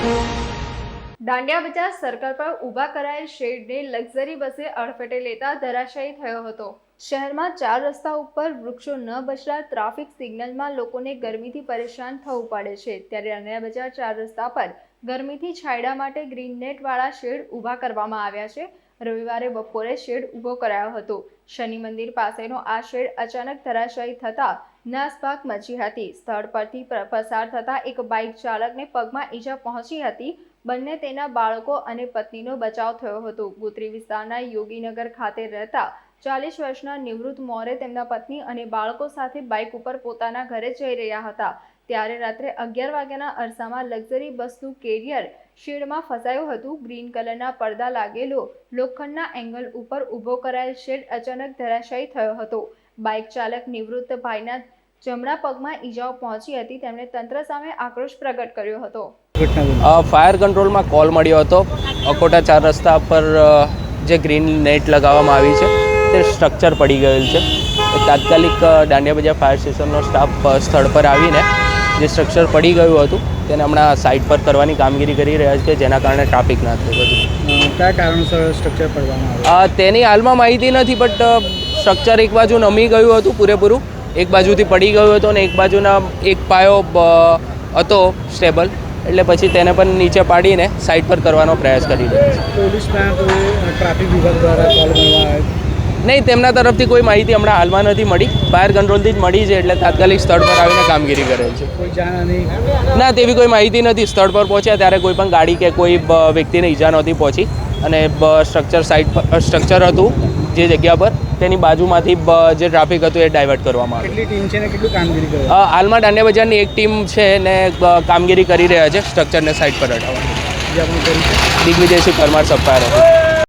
દાંડિયા બજાર સર્કલ પર ઊભા કરાયેલ શેડને લક્ઝરી બસે અડફેટે લેતા ધરાશાયી થયો હતો. શહેરમાં ચાર રસ્તા ઉપર વૃક્ષો ન બચતા ટ્રાફિક સિગ્નલમાં લોકોને ગરમીથી પરેશાન થવું પડે છે. ત્યારે દાંડિયા બજાર ચાર રસ્તા પર ગરમીથી છાયડા માટે ગ્રીન નેટવાળા શેડ ઊભા કરવામાં આવ્યા છે. રવિવારે બપોરે શેડ ઊભો કરાયો હતો. શનિ મંદિર પાસેનો આ શેડ અચાનક ધરાશાયી થતા નાસભાગ મચી હતી. સ્થળ પરથી પસાર થતા એક બાઇક ચાલકને પગમાં ઈજા પહોંચી હતી. બંને તેના બાળકો અને પત્નીનો બચાવ થયો હતો. ગોત્રી વિસ્તારના યોગીનગર ખાતે રહેતા ચાલીસ વર્ષના નિવૃત્ત મોરે તેમના પત્ની અને બાળકો સાથે બાઇક ઉપર પોતાના ઘરે જઈ રહ્યા હતા. ત્યારે રાત્રે અગિયાર વાગ્યાના અરસામાં લક્ઝરી બસનું કેરિયર શેડમાં ફસાયું હતું. ગ્રીન કલરના પડદા લાગેલો લોખંડના એંગલ ઉપર ઊભો કરાયેલ શેડ અચાનક ધરાશાયી થયો હતો. બાઇક ચાલક નિવૃત્ત ભાઈના જમણા પગમાં ઈજાઓ પહોંચી હતી. તેમણે તંત્ર સામે આક્રોશ પ્રગટ કર્યો હતો. ફાયર કંટ્રોલમાં કોલ મળ્યો હતો. અકોટા ચાર રસ્તા પર જે ગ્રીન નેટ લગાવવામાં આવી છે, તે સ્ટ્રક્ચર પડી ગયેલ છે. તાત્કાલિક દાંડિયા બજાર ફાયર સ્ટેશનનો સ્ટાફ સ્થળ પર આવીને જે સ્ટ્રક્ચર પડી ગયું હતું તેને હમણાં સાઇટ પર કરવાની કામગીરી કરી રહ્યા છે જેના કારણે ટ્રાફિક ના થયું. બધું કયા કારણોસર સ્ટ્રક્ચર પડવામાં આવ્યું તેની હાલમાં માહિતી નથી બટ સ્ટ્રક્ચર એક બાજુ નમી ગયું હતું પૂરેપૂરું એક બાજુથી પડી ગયું હતું અને એક બાજુના એક પાયો હતો સ્ટેબલ એટલે પછી તેને પણ નીચે પાડીને સાઇટ પર કરવાનો પ્રયાસ કરી રહ્યા છે. પોલીસ ટ્રાફિક વિભાગ દ્વારા કોલ મળવા આવે નહીં તેમના તરફથી કોઈ માહિતી હમણાં હાલમાં નથી મળી. ફાયર કંટ્રોલથી જ મળી છે એટલે તાત્કાલિક સ્થળ પર આવીને કામગીરી કરે છે. ના તેવી કોઈ માહિતી નથી. સ્થળ પર પહોંચ્યા ત્યારે કોઈ પણ ગાડી કે કોઈ વ્યક્તિને ઈજા નહોતી પહોંચી અને સ્ટ્રક્ચર સાઇડ પર સ્ટ્રક્ચર હતું જે જગ્યા પર તેની બાજુમાંથી જે ટ્રાફિક હતું એ ડાયવર્ટ કરવામાં આવ્યું. કેટલી ટીમ છે ને કેટલું કામગીરી કરે? હાલમાં દાંડિયા બજારની એક ટીમ છે ને કામગીરી કરી રહ્યા છે સ્ટ્રક્ચરને સાઈડ પર હટાવવાની. દિગ્વિજયસિંહ પરમાર સફાયર હતું